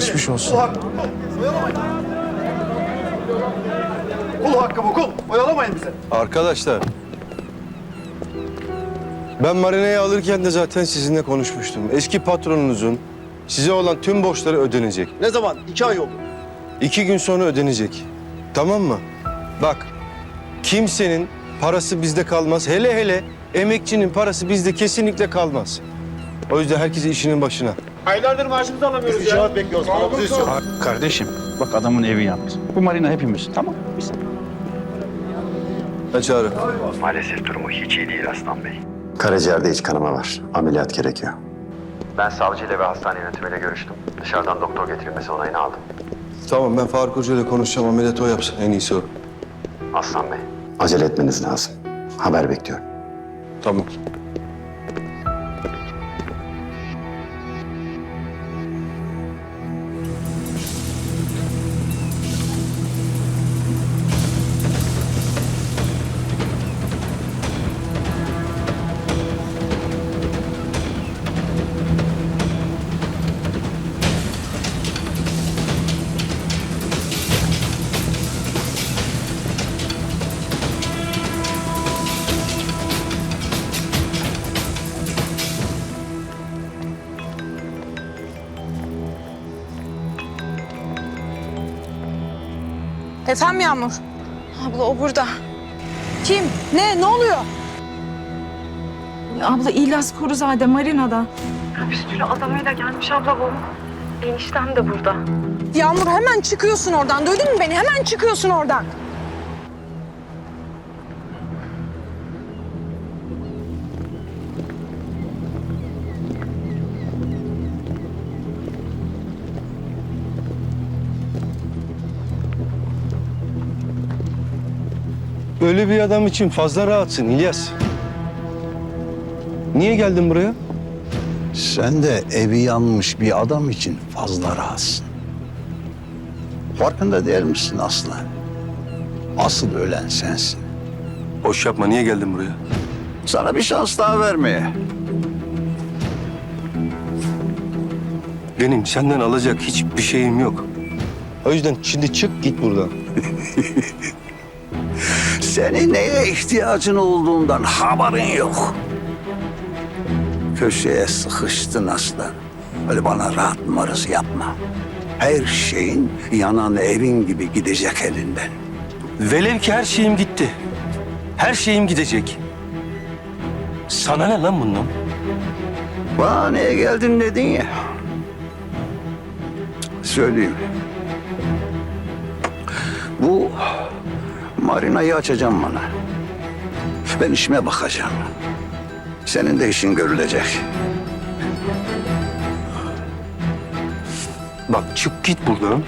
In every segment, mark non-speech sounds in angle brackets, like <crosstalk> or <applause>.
Geçmiş olsun. Kul hakkı. Oyalamayın. Kul hakkı bu kul. Oyalamayın bizi. Arkadaşlar. Ben marinayı alırken de zaten sizinle konuşmuştum. Eski patronunuzun size olan tüm borçları ödenecek. Ne zaman? İki ay oldu. İki gün sonra ödenecek. Tamam mı? Bak, kimsenin parası bizde kalmaz. Hele hele emekçinin parası bizde kesinlikle kalmaz. O yüzden herkes işinin başına. Aylardır maaşımızı alamıyoruz ya. İcraat bekliyoruz. Paramızı istiyoruz. Kardeşim bak adamın evi yanmış. Bu marina hepimiz tamam biz. Ben çağırın. Maalesef durumu hiç iyi değil Aslan Bey. Karaciğerde iç kanama var. Ameliyat gerekiyor. Ben savcıyla ve hastane yönetimiyle görüştüm. Dışarıdan doktor getirilmesi onayını aldım. Tamam ben Faruk Hoca ile konuşacağım. Ameliyatı o yapsın. En iyisi o. Aslan Bey, Acele etmeniz lazım. Haber bekliyorum. Tamam. Yağmur? Abla o burada. Kim? Ne? Ne oluyor? Abla İlyas Kuruzade marinada. Bir sürü adamıyla gelmiş abla bu. Eniştem de burada. Yağmur hemen çıkıyorsun oradan. Duydun mu beni? Hemen çıkıyorsun oradan. Öyle bir adam için fazla rahatsın İlyas. Niye geldin buraya? Sen de evi yanmış bir adam için fazla rahatsın. Farkında değil misin aslan? Asıl ölen sensin. Boş yapma. Niye geldin buraya? Sana bir şans daha vermeye. Benim senden alacak hiçbir şeyim yok. O yüzden şimdi çık git buradan. <laughs> Senin neye ihtiyacın olduğundan haberin yok. Köşeye sıkıştın aslan. Öyle bana rahat numarası yapma. Her şeyin yanan evin gibi gidecek elinden. Velev ki her şeyim gitti. Her şeyim gidecek. Sana ne lan bundan? Bana niye geldin dedin ya. Söyleyeyim. Bu marinayı açacağım bana. Ben işime bakacağım. Senin de işin görülecek. Bak çık git buradan.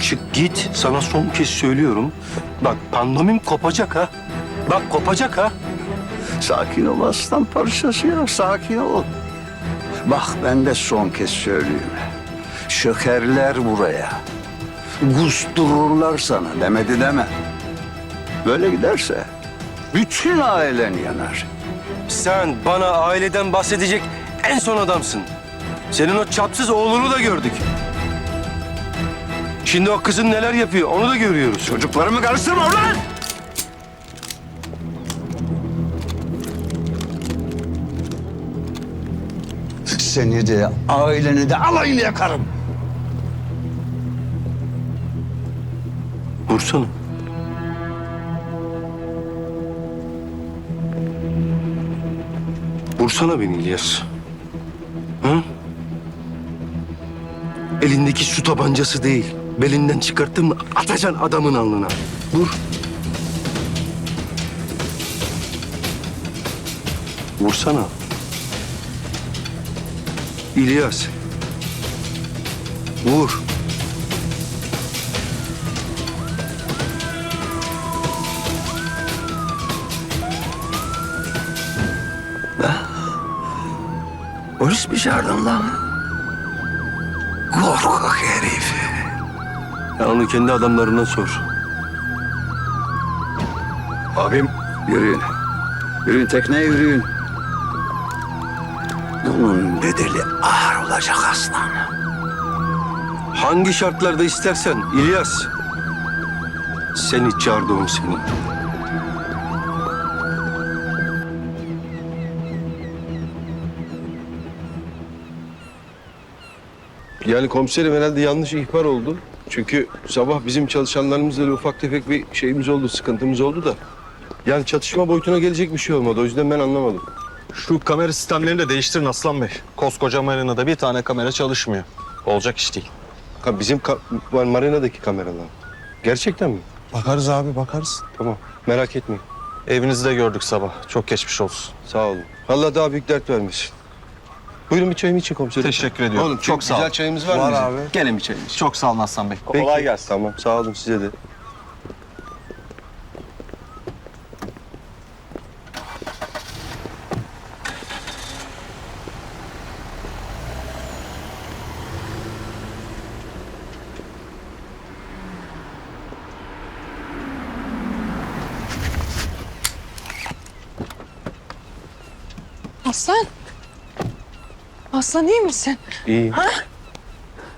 Çık git. Sana son kez söylüyorum. Bak pandomim kopacak ha. Bak kopacak ha. Sakin ol aslan parçası ya. Sakin ol. Bak ben de son kez söyleyeyim. Şökerler buraya. Kustururlar sana demedi deme. Böyle giderse bütün ailen yanar. Sen bana aileden bahsedecek en son adamsın. Senin o çapsız oğlunu da gördük. Şimdi o kızın neler yapıyor onu da görüyoruz. Çocuklarımı karıştırma ulan! Seni de aileni de alayını yakarım. Vursana. Vursana beni İlyas. Hı? Elindeki su tabancası değil. Belinden çıkarttın mı atacaksın adamın alnına. Vur. Vursana. İlyas. Vur. Çağırdın lan? Korkak herif. Ya onu kendi adamlarına sor. Abim yürüyün. Yürüyün tekneye yürüyün. Bunun bedeli ağır olacak aslan. Hangi şartlarda istersen İlyas. Seni çağırdım seni. Yani komiserim herhalde yanlış ihbar oldu. Çünkü sabah bizim çalışanlarımızla ufak tefek bir şeyimiz oldu, sıkıntımız oldu da. Yani çatışma boyutuna gelecek bir şey olmadı. O yüzden ben anlamadım. Şu kamera sistemlerini de değiştirin Aslan Bey. Koskoca marinada bir tane kamera çalışmıyor. Olacak iş değil. Ha, bizim ka- marinadaki kameralar. Gerçekten mi? Bakarız abi bakarız. Tamam. Merak etmeyin. Evinizde gördük sabah. Çok geçmiş olsun. Sağ olun. Allah daha büyük dert vermesin. Buyurun bir çayımı için komiserim. Teşekkür ediyorum. Oğlum Çok sağ güzel ol. çayımız var, Var mı bizim? abi. Gelin bir çay için. Çok sağ olun Aslan Bey. Peki. Kolay gelsin. Tamam sağ olun size de. Aslan. Aslan iyi misin? İyiyim.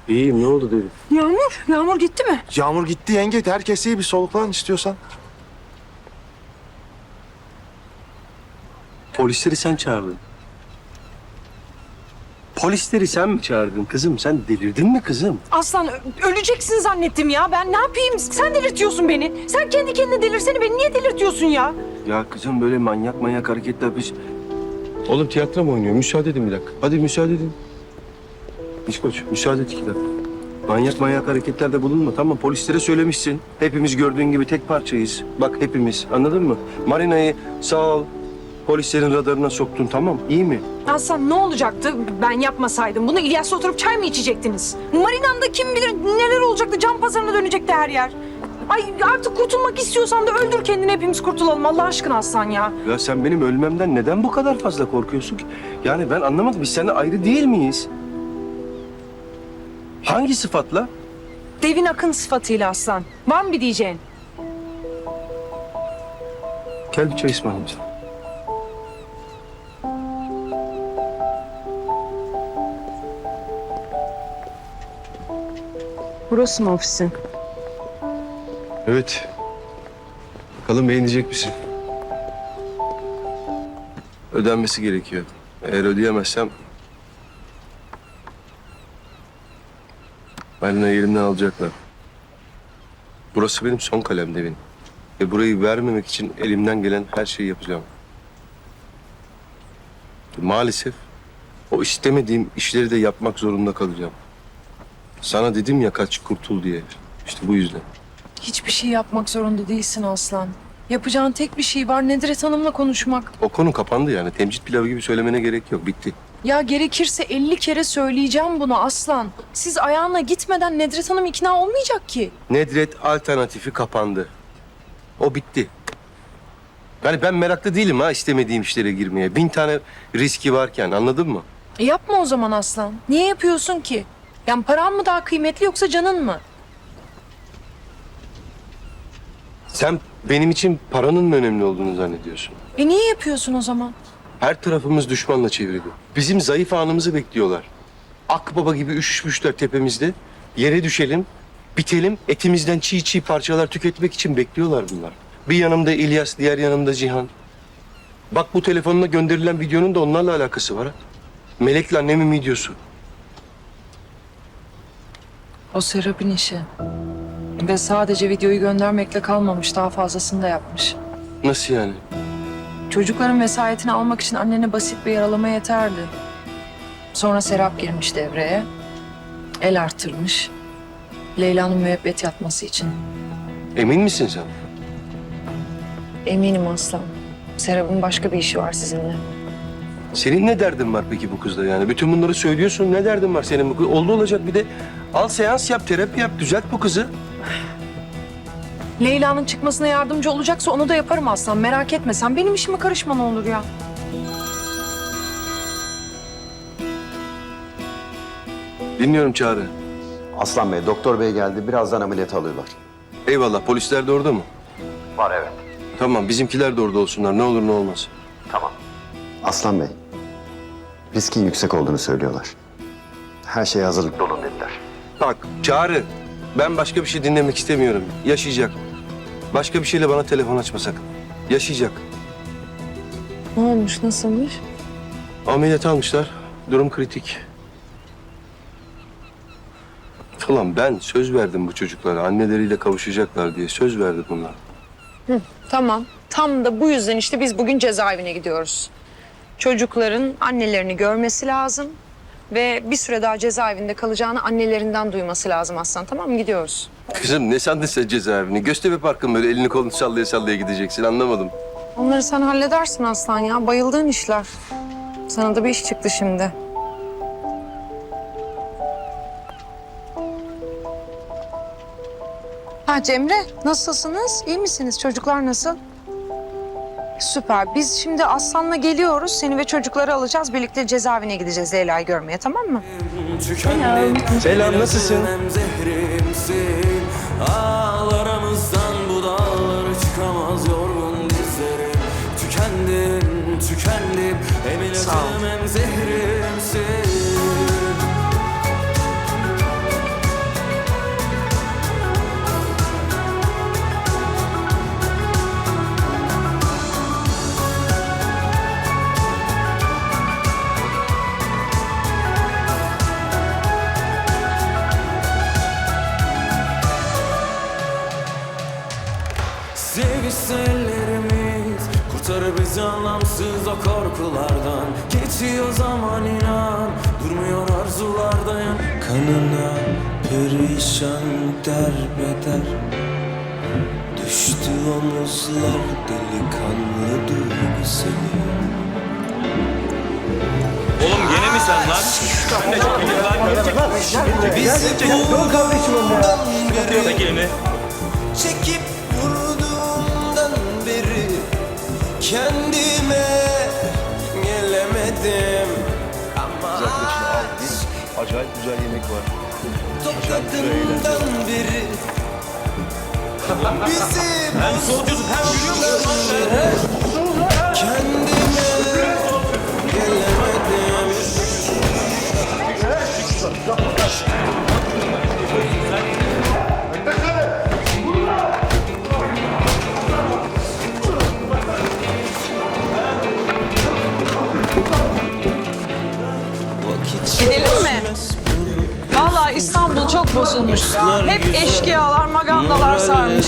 İyiyim ne oldu dedim. Yağmur, Yağmur gitti mi? Yağmur gitti yenge. Herkes iyi bir soluklan istiyorsan. Polisleri sen çağırdın. Polisleri sen mi çağırdın kızım? Sen delirdin mi kızım? Aslan ö- öleceksin zannettim ya. Ben ne yapayım? Sen delirtiyorsun beni. Sen kendi kendine delirsene beni niye delirtiyorsun ya? Ya kızım böyle manyak manyak hareketler biz... Oğlum tiyatro mu oynuyor? Müsaade edin bir dakika. Hadi müsaade edin. İş koç müsaade et iki dakika. Manyak manyak hareketlerde bulunma tamam Polislere söylemişsin. Hepimiz gördüğün gibi tek parçayız. Bak hepimiz anladın mı? Marina'yı sağ ol. Polislerin radarına soktun tamam iyi mi? Aslan ne olacaktı ben yapmasaydım? Bunu İlyas'la oturup çay mı içecektiniz? Marina'nda kim bilir neler olacaktı? Can pazarına dönecekti her yer. Ay artık kurtulmak istiyorsan da öldür kendini hepimiz kurtulalım Allah aşkına Aslan ya. Ya sen benim ölmemden neden bu kadar fazla korkuyorsun ki? Yani ben anlamadım. Biz seninle ayrı değil miyiz? Hangi sıfatla? Devin akın sıfatıyla Aslan. Var mı bir diyeceğin? Gel bir çay ısmarlayayım sana. Burası mı ofisin? Evet. Bakalım beğenecek misin? Ödenmesi gerekiyor. Eğer ödeyemezsem... Benimle elimden alacaklar. Burası benim son kalem devin. Ve burayı vermemek için elimden gelen her şeyi yapacağım. Maalesef o istemediğim işleri de yapmak zorunda kalacağım. Sana dedim ya kaç kurtul diye. İşte bu yüzden. Hiçbir şey yapmak zorunda değilsin Aslan. Yapacağın tek bir şey var Nedret Hanım'la konuşmak. O konu kapandı yani. Temcit pilavı gibi söylemene gerek yok. Bitti. Ya gerekirse 50 kere söyleyeceğim bunu Aslan. Siz ayağına gitmeden Nedret Hanım ikna olmayacak ki. Nedret alternatifi kapandı. O bitti. Yani ben meraklı değilim ha istemediğim işlere girmeye. Bin tane riski varken anladın mı? E yapma o zaman Aslan. Niye yapıyorsun ki? Yani paran mı daha kıymetli yoksa canın mı? Sen benim için paranın mı önemli olduğunu zannediyorsun? E niye yapıyorsun o zaman? Her tarafımız düşmanla çevrili. Bizim zayıf anımızı bekliyorlar. Akbaba gibi üşüşmüşler tepemizde. Yere düşelim, bitelim, etimizden çiğ çiğ parçalar tüketmek için bekliyorlar bunlar. Bir yanımda İlyas, diğer yanımda Cihan. Bak bu telefonuna gönderilen videonun da onlarla alakası var. ha. Melek'le annemin videosu. O Serap'in işi. Ve sadece videoyu göndermekle kalmamış daha fazlasını da yapmış. Nasıl yani? Çocukların vesayetini almak için annene basit bir yaralama yeterdi. Sonra Serap girmiş devreye. El arttırmış. Leyla'nın müebbet yatması için. Emin misin sen? Eminim aslan. Serap'ın başka bir işi var sizinle. Senin ne derdin var peki bu kızla yani? Bütün bunları söylüyorsun. Ne derdin var senin bu kız? Oldu olacak bir de al seans yap, terapi yap, düzelt bu kızı. Leyla'nın çıkmasına yardımcı olacaksa onu da yaparım aslan. Merak etme sen benim işime karışma ne olur ya. Dinliyorum Çağrı. Aslan Bey, doktor bey geldi. Birazdan ameliyat alıyorlar. Eyvallah. Polisler de orada mı? Var evet. Tamam. Bizimkiler de orada olsunlar. Ne olur ne olmaz. Tamam. Aslan Bey, riskin yüksek olduğunu söylüyorlar. Her şeye hazırlıklı olun dediler. Bak Çağrı, ben başka bir şey dinlemek istemiyorum. Yaşayacak. Başka bir şeyle bana telefon açma sakın. Yaşayacak. Ne olmuş nasılmış? Ameliyat almışlar. Durum kritik. Ulan ben söz verdim bu çocuklara. Anneleriyle kavuşacaklar diye söz verdim bunlar. Tamam. Tam da bu yüzden işte biz bugün cezaevine gidiyoruz. Çocukların annelerini görmesi lazım ve bir süre daha cezaevinde kalacağını annelerinden duyması lazım Aslan. Tamam mı? Gidiyoruz. Kızım ne sandın sen cezaevini? Göztepe Park'ın böyle elini kolunu sallaya sallaya gideceksin anlamadım. Onları sen halledersin Aslan ya. Bayıldığın işler. Sana da bir iş çıktı şimdi. Ha Cemre, nasılsınız? İyi misiniz? Çocuklar nasıl? Süper. Biz şimdi Aslan'la geliyoruz. Seni ve çocukları alacağız. Birlikte cezaevine gideceğiz Leyla'yı görmeye, tamam mı? Selam nasılsın? Ağlarımızdan bu dağlar çıkamaz yorgun dizlerim Tükendim, tükendim ilacım hem zehrimsin Bizi anlamsız o korkulardan Geçiyor zaman inan. Durmuyor arzular dayan Kanına perişan derbeder. Düştü omuzlar delikanlı duygusu Oğlum gene mi sen lan? Bizi bulduğundan beri Çekil mi? Çekip kendime gelemedim. Ama Acayip güzel yemek var. topladığından beri bizi Hem soğutuyorsun hem yürüyor musun lan sen? kendime gelemedim bozulmuş ya. Hep eşkıyalar, magandalar sarmış.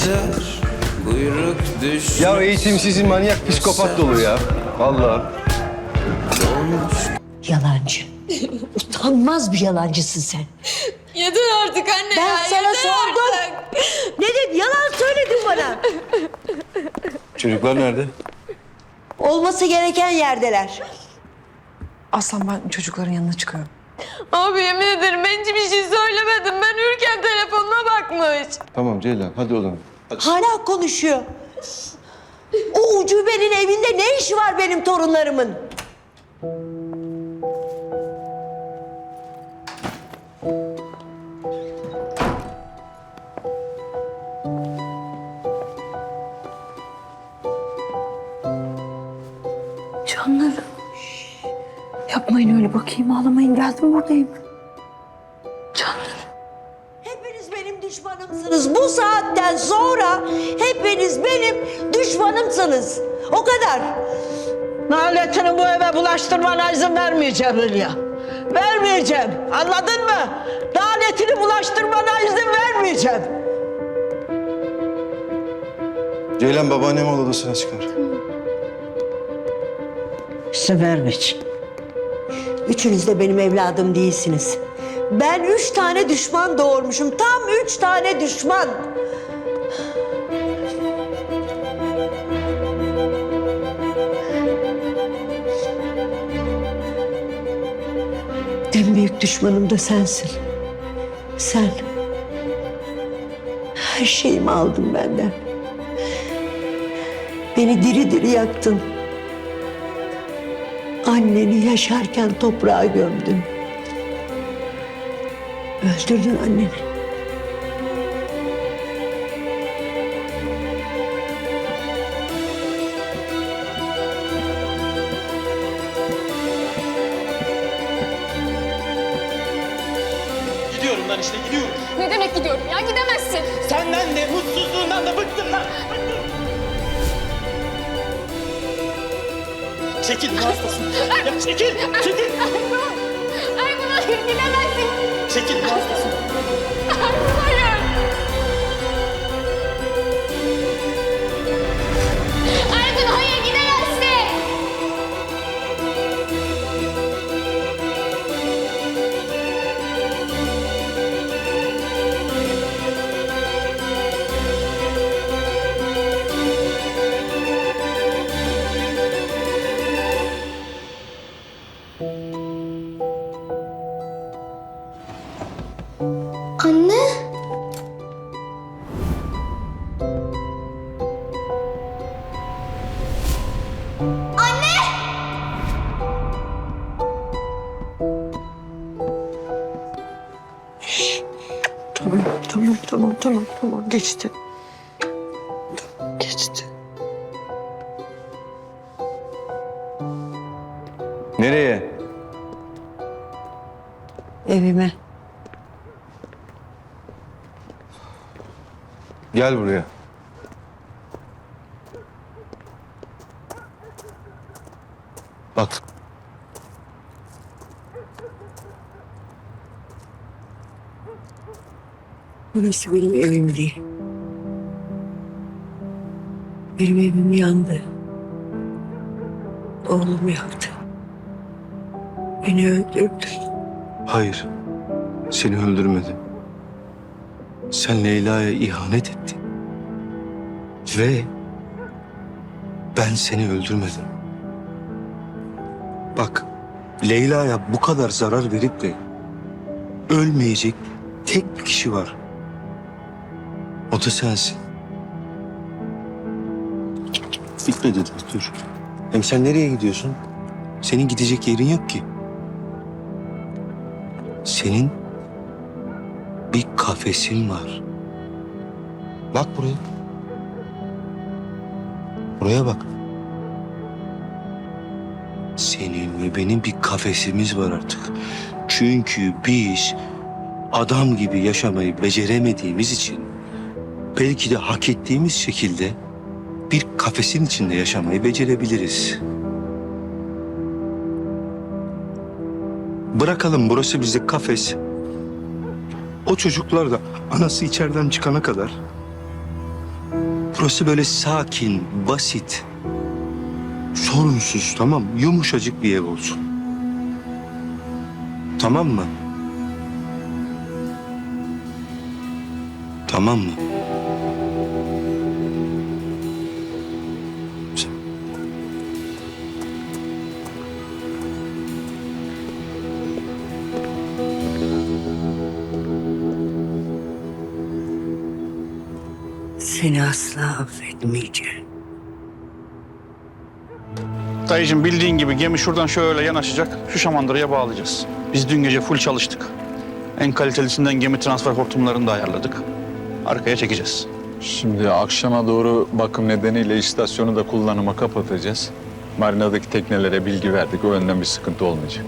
Buyruk düş Ya eğitimsiz manyak psikopat dolu ya. Vallahi. Yalancı. <laughs> Utanmaz bir yalancısın sen. Yeter artık anne Ben sana sordum. Ne dedin? Yalan söyledin bana. Çocuklar nerede? Olması gereken yerdeler. Aslan ben çocukların yanına çıkıyorum. Abi yemin ederim ben hiçbir şey söylemedim. Ben Ürken telefonuna bakmış. Tamam Ceylan hadi odana. Hala konuşuyor. O ucubenin evinde ne işi var benim torunlarımın? Yapmayın öyle bakayım ağlamayın geldim buradayım. Hepiniz benim düşmanımsınız. Bu saatten sonra hepiniz benim düşmanımsınız. O kadar. Naletini bu eve bulaştırmana izin vermeyeceğim Hülya. Vermeyeceğim. Anladın mı? Naletini bulaştırmana izin vermeyeceğim. Ceylan babaannem al odasına çıkar. İşte vermeyeceğim. Üçünüz de benim evladım değilsiniz. Ben üç tane düşman doğurmuşum. Tam üç tane düşman. En büyük düşmanım da sensin. Sen. Her şeyimi aldın benden. Beni diri diri yaktın. Anneni yaşarken toprağa gömdün. Öldürdün anneni. Gidiyorum ben işte gidiyorum. Ne demek gidiyorum ya gidemezsin. Senden de mutsuzluğundan da bıktım lan. Çekil ne hastasın? Ya çekil, çekil. Ergun hayır gidemezsin. Çekil ne hastasın? Ergun hayır. Tamam, tamam, tamam. Geçti. Geçti. Nereye? Evime. Gel buraya. Bak. Burası benim evim değil. Benim evim yandı. Oğlum yaktı. Beni öldürdü. Hayır. Seni öldürmedi. Sen Leyla'ya ihanet ettin. Ve ben seni öldürmedim. Bak, Leyla'ya bu kadar zarar verip de ölmeyecek tek bir kişi var. O da sensin. Bitmedi dur, dur. Hem sen nereye gidiyorsun? Senin gidecek yerin yok ki. Senin bir kafesin var. Bak buraya. Buraya bak. Senin ve benim bir kafesimiz var artık. Çünkü biz adam gibi yaşamayı beceremediğimiz için belki de hak ettiğimiz şekilde bir kafesin içinde yaşamayı becerebiliriz. Bırakalım burası bize kafes. O çocuklar da anası içeriden çıkana kadar burası böyle sakin, basit, sorunsuz tamam yumuşacık bir ev olsun. Tamam mı? Tamam mı? Seni asla affetmeyeceğim. Dayıcığım bildiğin gibi gemi şuradan şöyle yanaşacak. Şu şamandıraya bağlayacağız. Biz dün gece full çalıştık. En kalitelisinden gemi transfer hortumlarını da ayarladık. Arkaya çekeceğiz. Şimdi akşama doğru bakım nedeniyle istasyonu da kullanıma kapatacağız. Marinadaki teknelere bilgi verdik. O yönden bir sıkıntı olmayacak.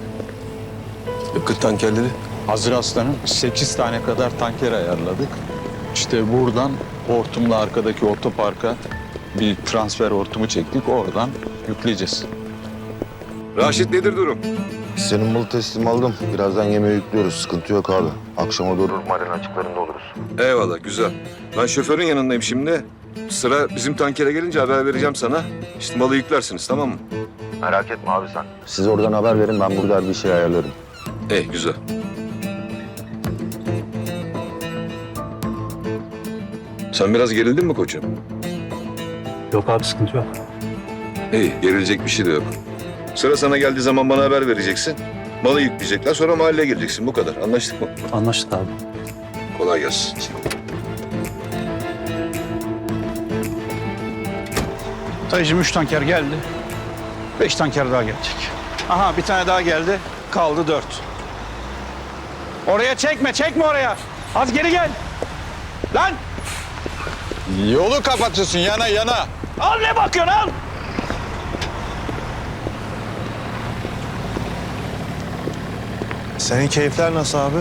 Yakıt tankerleri. Hazır Aslan'ın 8 tane kadar tanker ayarladık. İşte buradan hortumla arkadaki otoparka bir transfer hortumu çektik. Oradan yükleyeceğiz. Raşit nedir durum? Senin malı teslim aldım. Birazdan yemeği yüklüyoruz. Sıkıntı yok abi. Akşama doğru Marina açıklarında oluruz. Eyvallah güzel. Ben şoförün yanındayım şimdi. Sıra bizim tankere gelince haber vereceğim sana. İşte malı yüklersiniz tamam mı? Merak etme abi sen. siz oradan haber verin. Ben burada bir şey ayarlarım. İyi güzel. Sen biraz gerildin mi koçum? Yok abi sıkıntı yok. İyi, gerilecek bir şey de yok. Sıra sana geldiği zaman bana haber vereceksin. Malı yükleyecekler, sonra mahalleye geleceksin. Bu kadar. Anlaştık mı? Anlaştık abi. Kolay gelsin. Dayıcığım üç tanker geldi. Beş tanker daha gelecek. Aha bir tane daha geldi. Kaldı dört. Oraya çekme, çekme oraya. Az geri gel. Lan! Yolu kapatıyorsun yana yana. Al ne bakıyorsun al? Senin keyifler nasıl abi?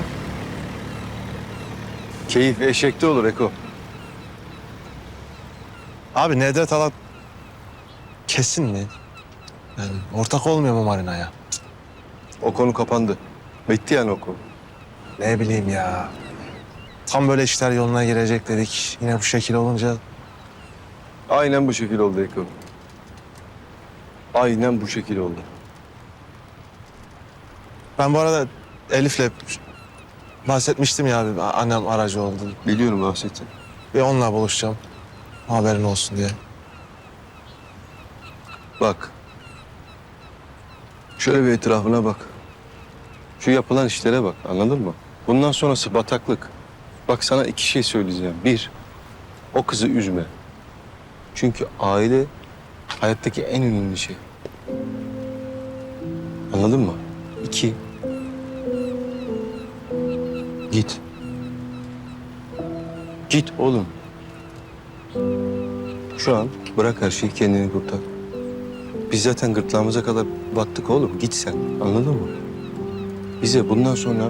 Keyif eşekte olur Eko. Abi Nedret Alat kesin mi? Yani ortak olmuyor mu Marina'ya? O konu kapandı. Bitti yani o konu. Ne bileyim ya. Tam böyle işler yoluna girecek dedik. Yine bu şekil olunca Aynen bu şekil oldu Eko. Aynen bu şekil oldu. Ben bu arada Elif'le bahsetmiştim ya abi. Annem aracı oldu. Biliyorum bahsettin. Ve onunla buluşacağım. Haberin olsun diye. Bak. Şöyle bir etrafına bak. Şu yapılan işlere bak anladın mı? Bundan sonrası bataklık. Bak sana iki şey söyleyeceğim. Bir, o kızı üzme. Çünkü aile hayattaki en önemli şey. Anladın mı? İki, git. Git oğlum. Şu an bırak her şeyi kendini kurtar. Biz zaten gırtlağımıza kadar battık oğlum. Git sen. Anladın mı? Bize bundan sonra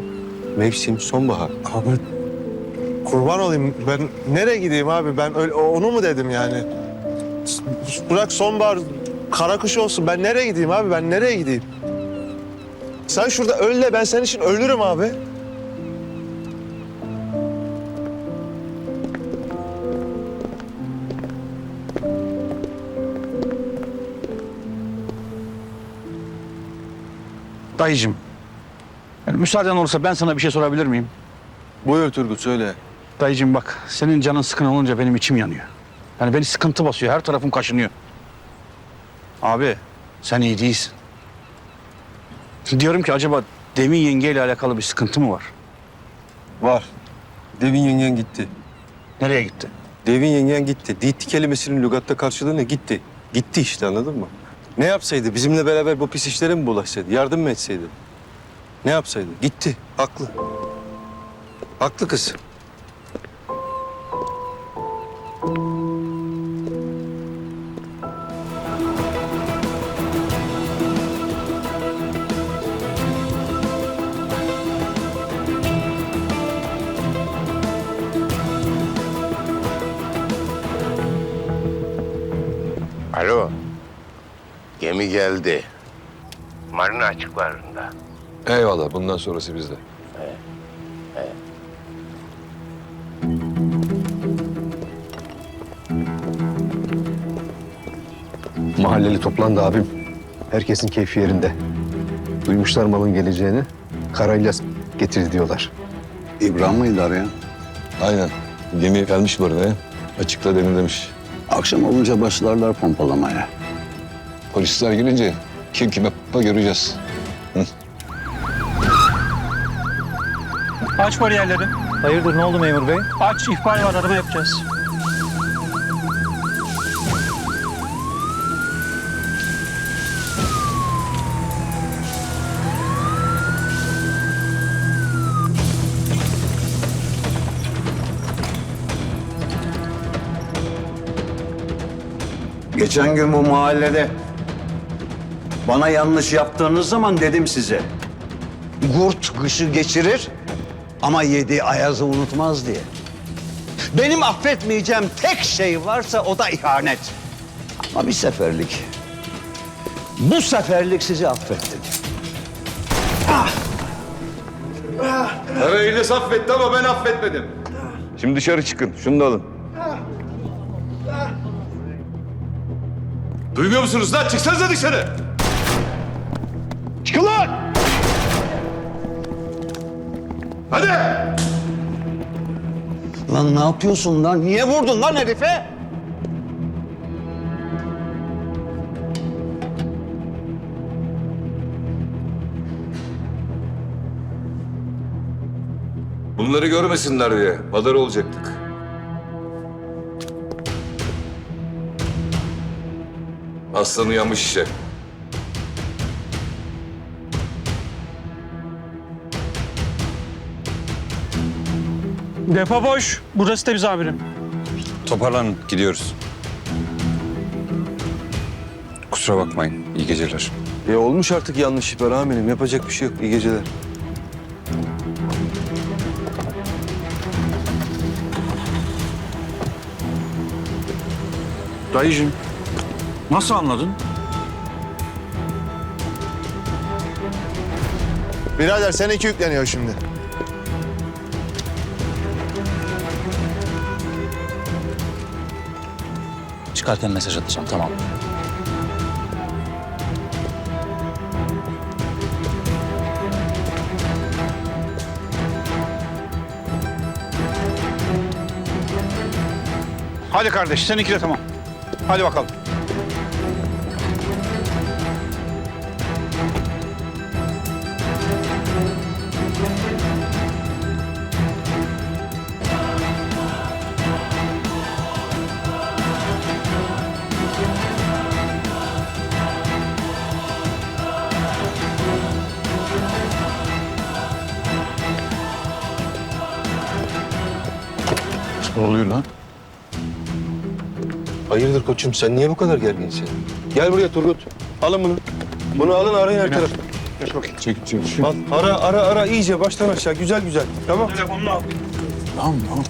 mevsim sonbahar. Abi kurban olayım. Ben nereye gideyim abi? Ben öyle, onu mu dedim yani? Bırak sonbahar, kara kış olsun. Ben nereye gideyim abi? Ben nereye gideyim? Sen şurada öl de ben senin için ölürüm abi. Dayıcım. Yani müsaaden olursa ben sana bir şey sorabilir miyim? Buyur Turgut söyle. Dayıcım bak senin canın sıkın olunca benim içim yanıyor. Yani beni sıkıntı basıyor. Her tarafım kaşınıyor. Abi sen iyi değilsin. Diyorum ki acaba Demin yengeyle alakalı bir sıkıntı mı var? Var. Devin yengen gitti. Nereye gitti? Devin yengen gitti. Gitti kelimesinin lügatta karşılığı ne? Gitti. Gitti işte anladın mı? Ne yapsaydı? Bizimle beraber bu pis işlere mi bulaşsaydı? Yardım mı etseydi? Ne yapsaydı? Gitti. Haklı. Haklı kız. Geldi. Marina açıklarında. Eyvallah bundan sonrası bizde. Mahalleli toplandı abim. Herkesin keyfi yerinde. Duymuşlar malın geleceğini. Karayla getirdi diyorlar. İbrahim mıydı arayan? Aynen. Gemi gelmiş Marina'ya. Açıkla demin demiş. Akşam olunca başlarlar pompalamaya. Polisler gelince kim kime p- göreceğiz. Aç bariyerleri. Hayırdır ne oldu memur bey? Aç ihbar var arama yapacağız. Geçen gün bu mahallede bana yanlış yaptığınız zaman dedim size. Kurt kışı geçirir ama yediği ayazı unutmaz diye. Benim affetmeyeceğim tek şey varsa o da ihanet. Ama bir seferlik. Bu seferlik sizi affettim. Karayıldız affetti ama ben affetmedim. Şimdi dışarı çıkın. Şunu da alın. Duymuyor musunuz lan? Çıksanıza dışarı. Çıkın lan! Hadi! Lan ne yapıyorsun lan? Niye vurdun lan herife? Bunları görmesinler diye pazar olacaktık. Aslan uyanmış işe. Depo boş. Burası temiz amirim. Toparlanın, gidiyoruz. Kusura bakmayın, iyi geceler. E olmuş artık yanlış ihbar amirim. Yapacak bir şey yok. İyi geceler. Dayıcığım, nasıl anladın? Birader seninki yükleniyor şimdi. Çıkarken mesaj atacağım tamam. Hadi kardeş seninki de tamam. Hadi bakalım. Koçum sen niye bu kadar gerginsin? Gel buraya Turgut. Alın bunu. Bunu alın arayın her tarafı. Çek, çek, çek. Al, ara ara ara iyice baştan aşağı güzel güzel. Tamam. Telefonunu al. Tamam tamam.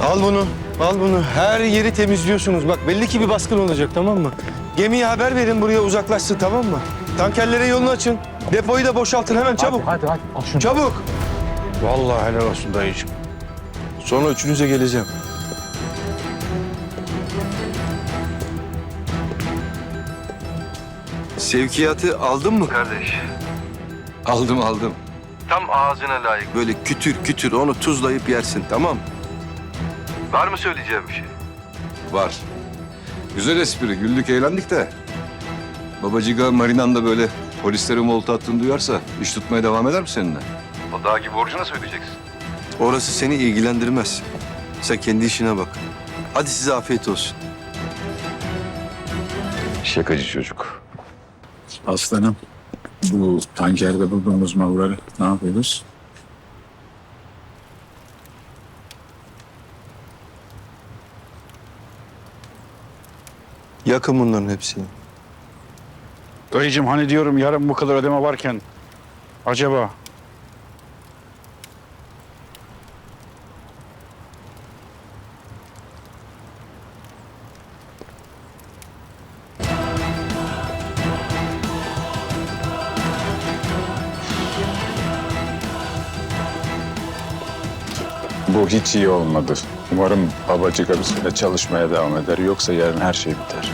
Al bunu. Al bunu. Her yeri temizliyorsunuz. Bak belli ki bir baskın olacak tamam mı? Gemiye haber verin buraya uzaklaşsın tamam mı? Tankerlere yolunu açın. Depoyu da boşaltın hemen çabuk. Hadi hadi al şunu. Çabuk. Vallahi helal olsun dayıcığım. Sonra üçünüze geleceğim. Sevkiyatı aldın mı kardeş? Aldım aldım. Tam ağzına layık. Böyle kütür kütür onu tuzlayıp yersin tamam mı? Var mı söyleyeceğim bir şey? Var. Güzel espri. Güldük eğlendik de. Babacıga Marina'nda böyle polislere molta attığını duyarsa iş tutmaya devam eder mi seninle? O dağ gibi borcu nasıl ödeyeceksin? Orası seni ilgilendirmez. Sen kendi işine bak. Hadi size afiyet olsun. Şakacı çocuk. Aslanım. Bu tankerde bulduğumuz malları ne yapıyoruz? Yakın bunların hepsini. Dayıcığım hani diyorum yarın bu kadar ödeme varken acaba hiç iyi olmadı. Umarım babacık süre çalışmaya devam eder. Yoksa yarın her şey biter.